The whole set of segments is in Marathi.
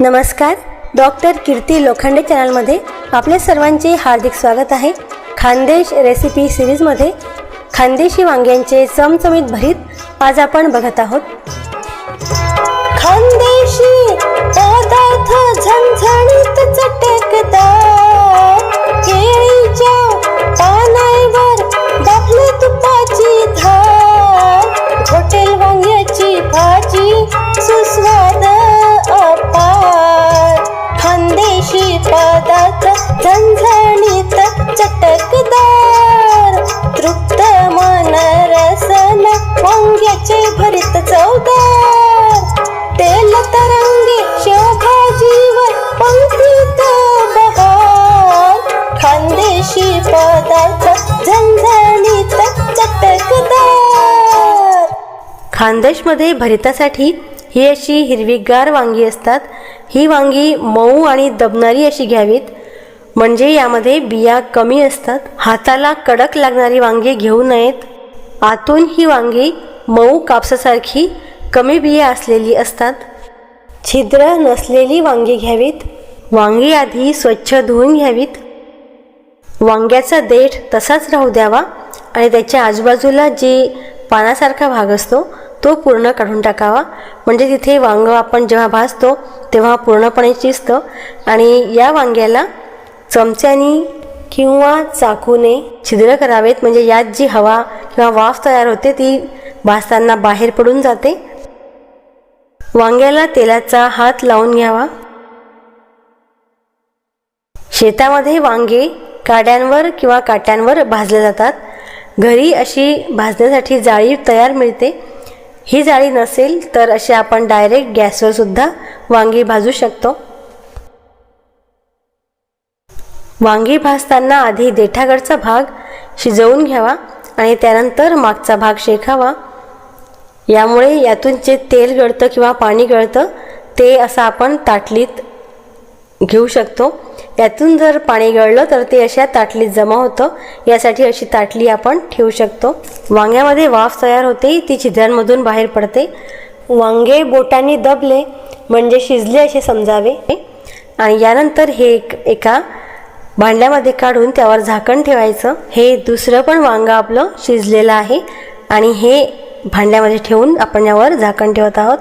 नमस्कार. डॉक्टर कीर्ती लोखंडे चॅनलमध्ये आपल्या सर्वांचे हार्दिक स्वागत आहे. खानदेश रेसिपी सिरीजमध्ये खानदेशी वांग्यांचे चमचमीत भरीत आज आपण बघत आहोत. खानदेशी पदार्थ झणझणीत चटकदार भरीत चौदार. तेल तरंगी जीवन पंक्तीत बहार खानदेशी पदार्थ झणझणीत चटकदार. खानदेशमध्ये भरितासाठी ही अशी हिरवीगार वांगी असतात. ही वांगी मऊ आणि दबणारी अशी घ्यावीत. म्हणजे यामध्ये बिया कमी असतात. हाताला कडक लागणारी वांगी घेऊ नयेत. आतून ही वांगी मऊ कापसासारखी कमी बिया असलेली असतात. छिद्र नसलेली वांगी घ्यावीत. वांगी आधी स्वच्छ धुवून घ्यावीत. वांग्याचा देठ तसाच राहू द्यावा आणि त्याच्या आजूबाजूला जी पानासारखा भाग असतो तो पूर्ण काढून टाकावा. म्हणजे तिथे वांग आपण जेव्हा भाजतो तेव्हा पूर्णपणे चिजतं आणि या वांग्याला चमच्यानी किंवा चाकूने छिद्र करावेत. म्हणजे यात जी हवा किंवा वाफ तयार होते ती भाजताना बाहेर पडून जाते. वांग्याला तेलाचा हात लावून घ्यावा. शेतामध्ये वांगे काड्यांवर किंवा काट्यांवर भाजले जातात. घरी अशी भाजण्यासाठी जाळी तयार मिळते. ही जाळी नसेल तर अशी आपण डायरेक्ट गॅसवर सुद्धा वांगी भाजू शकतो. वांगी भाजताना आधी देठाकडचा भाग शिजवून घ्यावा आणि त्यानंतर मागचा भाग शेकावा. यामुळे यातून जे तेल गळतं किंवा पाणी गळतं ते असं आपण ताटलीत घेऊ शकतो. यातून जर पाणी गळलं तर ते अशा ताटलीत जमा होतं. यासाठी अशी ताटली आपण ठेवू शकतो. वांग्यामध्ये वाफ तयार होते ती छिद्रांमधून बाहेर पडते. वांगे बोटांनी दबले म्हणजे शिजले असे समजावे. आणि यानंतर हे एक एका भांड्यामध्ये काढून त्यावर झाकण ठेवायचं. हे दुसरं पण वांगं आपलं शिजलेलं आहे. आणि हे भांड्यामध्ये ठेवून आपण यावर झाकण ठेवत आहोत.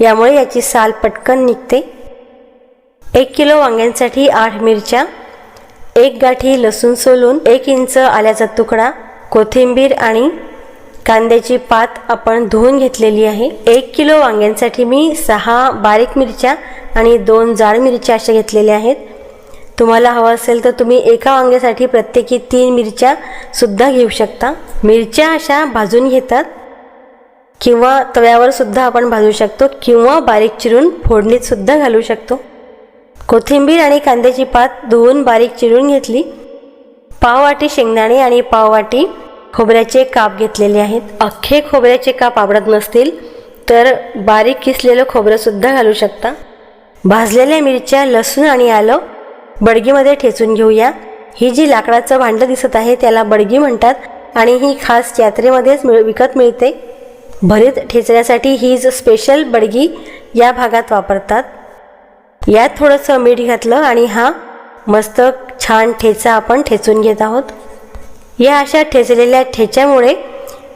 यामुळे याची साल पटकन निघते. एक किलो वांग्यांसाठी आठ मिरच्या एक गाठी लसूण सोलून एक इंच आल्याचा तुकडा कोथिंबीर आणि कांद्याची पात आपण धुवून घेतलेली आहे. एक किलो वांग्यांसाठी मी सहा बारीक मिरच्या आणि दोन जाड मिरच्या अशा घेतलेल्या आहेत. तुम्हाला हवं असेल तर तुम्ही एका वांग्यासाठी प्रत्येकी तीन मिरच्या सुद्धा घेऊ शकता. मिरच्या अशा भाजून घेतात. किंवा तव्यावर सुद्धा आपण भाजू शकतो किंवा बारीक चिरून फोडणीत सुद्धा घालू शकतो. कोथिंबीर आणि कांद्याची पात धुवून बारीक चिरून घेतली. पाववाटी शेंगदाणे आणि पाववाटी खोबऱ्याचे काप घेतलेले आहेत. अख्खे खोबऱ्याचे काप आवडत नसतील तर बारीक किसलेलं खोबरंसुद्धा घालू शकता. भाजलेल्या मिरच्या लसूण आणि आलं बडगीमध्ये ठेचून घेऊया. ही जी लाकडाचं भांडं दिसत आहे त्याला बडगी म्हणतात आणि ही खास यात्रेमध्येच मिळ विकत मिळते. भरीत ठेचण्यासाठी ही स्पेशल बडगी या भागात वापरतात यात थोडंसं मीठ घातलं आणि हा मस्त छान ठेचा आपण ठेचून घेत आहोत. या अशा ठेचलेल्या ठेच्यामुळे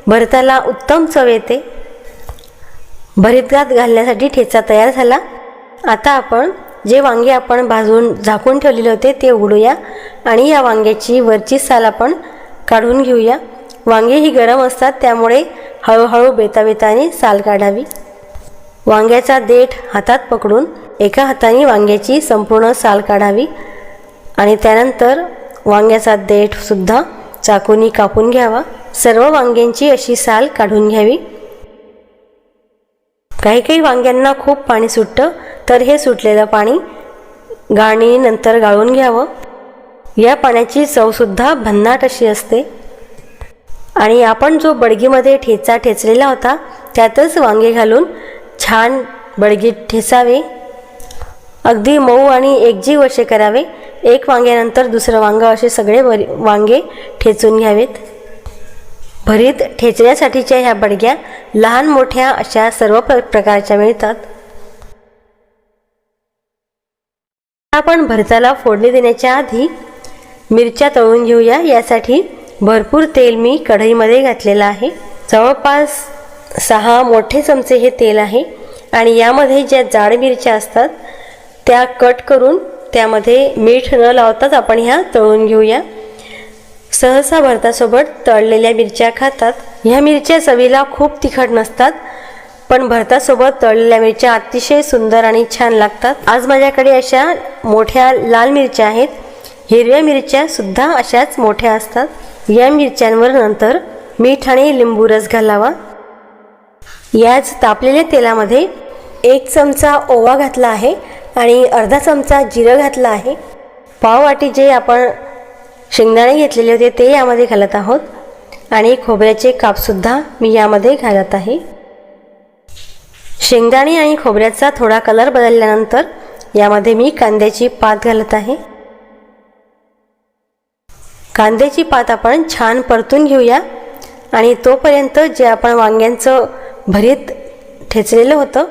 भरताला उत्तम चव येते. भरीतगात घालण्यासाठी ठेचा तयार झाला. आता आपण जे वांगे आपण भाजून झाकून ठेवलेले होते ते उघडूया आणि या वांग्याची वरची साल आपण काढून घेऊया. वांगे ही गरम असतात त्यामुळे हळूहळू बेताबेताने साल काढावी. वांग्याचा देठ हातात पकडून एका हाताने वांग्याची संपूर्ण साल काढावी आणि त्यानंतर वांग्याचा देठसुद्धा चाकूनी कापून घ्यावा. सर्व वांग्यांची अशी साल काढून घ्यावी. काही काही वांग्यांना खूप पाणी सुटतं तर हे सुटलेलं पाणी गाळणीनंतर गाळून घ्यावं. या पाण्याची चवसुद्धा भन्नाट अशी असते. आणि आपण जो बडगीमध्ये ठेचा ठेचलेला होता त्यातच वांगे घालून छान बडगीत ठेचावे. अगदी मऊ आणि एकजीव असे करावे. एक वांग्यानंतर दुसरं वांग असे सगळे भरी वांगे ठेचून घ्यावेत. भरीत ठेचण्यासाठीच्या ह्या बडग्या लहान मोठ्या अशा सर्व प्र प्रकारच्या मिळतात. आपण भरताला फोडणी देण्याच्या आधी मिरच्या तळून घेऊया. यासाठी भरपूर तेल मी कढईमध्ये घातलेलं आहे. जवळपास सहा मोठे चमचे हे तेल आहे आणि यामध्ये ज्या जाड मिरच्या असतात त्या कट करून त्यामध्ये मीठ न लावताच आपण ह्या तळून घेऊया. सहसा भरतासोबत तळलेल्या मिरच्या खातात. ह्या मिरच्या चवीला खूप तिखट नसतात पण भरतासोबत तळलेल्या मिरच्या अतिशय सुंदर आणि छान लागतात. आज माझ्याकडे अशा मोठ्या लाल मिरच्या आहेत. हिरव्या मिरच्या सुद्धा अशाच मोठ्या असतात. या मिरच्यांवर नंतर मीठ आणि लिंबू रस घालावा. याच तापलेल्या तेलामध्ये एक चमचा ओवा घातला आहे आणि अर्धा चमचा जिरं घातलं आहे. पाववाटी जे आपण शेंगदाणे घेतलेले होते ते यामध्ये घालत आहोत आणि खोबऱ्याचे कापसुद्धा मी यामध्ये घालत आहे. शेंगदाणे आणि खोबऱ्याचा थोडा कलर बदलल्यानंतर यामध्ये मी कांद्याची पात घालत आहे. कांद्याची पात आपण छान परतून घेऊया. आणि तोपर्यंत जे आपण वांग्यांचं भरीत ठेचलेलं होतं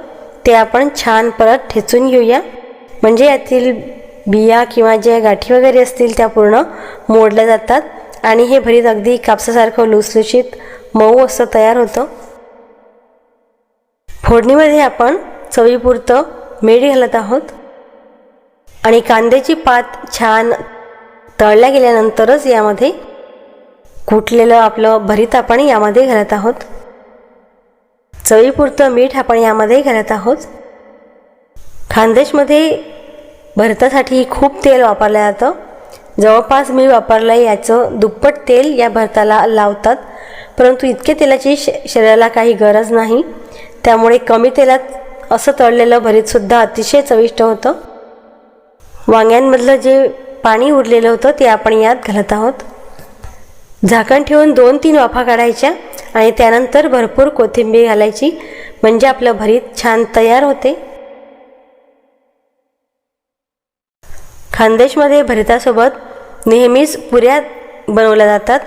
ते आपण छान परत ठेचून घेऊया. म्हणजे यातील बिया किंवा ज्या गाठी वगैरे असतील त्या पूर्ण मोडल्या जातात. आणि हे भरीत अगदी कापसासारखं लुसलुशीत मऊ असं तयार होतं. फोडणीमध्ये आपण चवीपुरतं मीठ घालत आहोत. आणि कांद्याची पात छान तळल्या गेल्यानंतरच यामध्ये कुटलेलं आपलं भरीत आपण यामध्ये घालत आहोत. चवीपुरतं मीठ आपण यामध्ये घालत आहोत. खानदेशमध्ये भरतासाठी खूप तेल वापरलं जातं. जवळपास मी वापरलं याचं दुप्पट तेल या भरताला लावतात. परंतु इतके तेलाची श शरीराला काही गरज नाही. त्यामुळे कमी तेलात असं तळलेलं भरीतसुद्धा अतिशय चविष्ट होतं. वांग्यांमधलं जे पाणी उरलेलं होतं ते आपण यात घालत आहोत. झाकण ठेवून दोन तीन वाफा काढायच्या आणि त्यानंतर भरपूर कोथिंबीर घालायची. म्हणजे आपलं भरीत छान तयार होते. खानदेशमध्ये भरितासोबत नेहमीच पुऱ्या बनवल्या जातात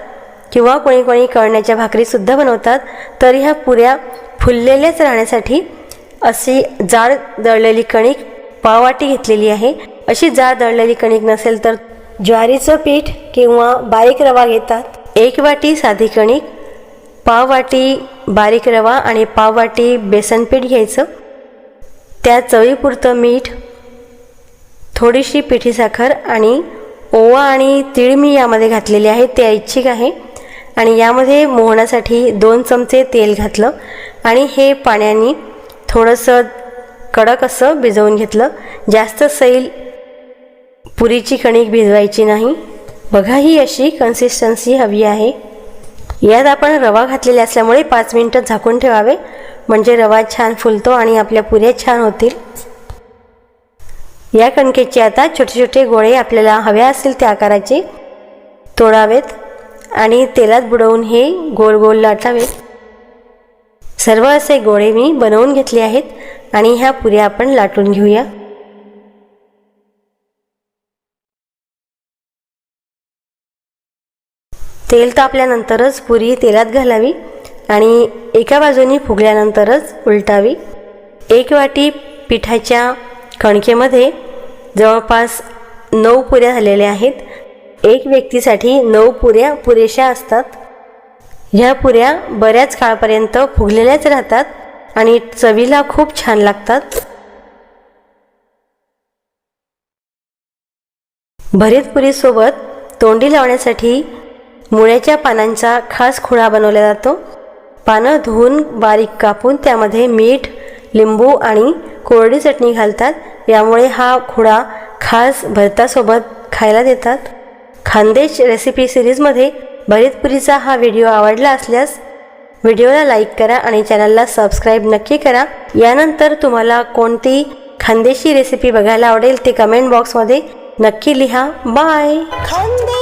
किंवा कोणी कोणी कळण्याच्या भाकरीसुद्धा बनवतात. तर ह्या पुऱ्या फुललेल्याच राहण्यासाठी अशी जाड दळलेली कणिक पाववाटी घेतलेली आहे. अशी जाड दळलेली कणिक नसेल तर ज्वारीचं पीठ किंवा बारीक रवा घेतात. एक वाटी साधी कणिक पाववाटी बारीक रवा आणि पाववाटी बेसन पीठ घ्यायचं. त्या चवीपुरतं मीठ थोडीशी पिठी साखर आणि ओवा आणि तीळ मी यामध्ये घातलेले आहे ते ऐच्छिक आहे. आणि यामध्ये मोहण्यासाठी दोन चमचे तेल घातलं आणि हे पाण्याने थोडंसं कडक असं भिजवून घेतलं. जास्त सैल पुरीची कणिक भिजवायची नाही. बघा ही अशी कन्सिस्टन्सी हवी आहे. यात आपण रवा घातलेला असल्यामुळे पाच मिनटं झाकून ठेवावे. म्हणजे रवा छान फुलतो आणि आपल्या पुऱ्या छान होतील. या कणकेचे आता छोटे छोटे गोळे आपल्याला हव्या असतील त्या आकाराचे तोडावेत आणि तेलात बुडवून हे गोल गोल लाटावेत. सर्व असे गोळे मी बनवून घेतले आहेत. आणि ह्या पुऱ्या आपण लाटून घेऊया. तेल तापल्यानंतरच पुरी तेलात घालावी आणि एका बाजूनी फुगल्यानंतरच उलटावी. एक वाटी पिठाच्या कणकेमध्ये जवळपास नऊ पुऱ्या झालेल्या आहेत. एक व्यक्तीसाठी नऊ पुऱ्या पुरेशा असतात. ह्या पुऱ्या बऱ्याच काळपर्यंत फुगलेल्याच राहतात. आणि चवीला खूप छान लागतात. भरीत पुरीसोबत तोंडी लावण्यासाठी मुळ्याच्या पानांचा खास खुळा बनवला जातो. पानं धुवून बारीक कापून त्यामध्ये मीठ लिंबू आणि कोरडी चटणी घालतात. यामुळे हा खुडा खास भरतासोबत खायला देतात. खानदेश रेसिपी सिरीजमध्ये भरीतपुरीचा हा व्हिडिओ आवडला असल्यास व्हिडिओला लाईक करा आणि चॅनलला सबस्क्राईब नक्की करा. यानंतर तुम्हाला कोणती खानदेशी रेसिपी बघायला आवडेल ते कमेंट बॉक्समध्ये नक्की लिहा. बाय खानदेश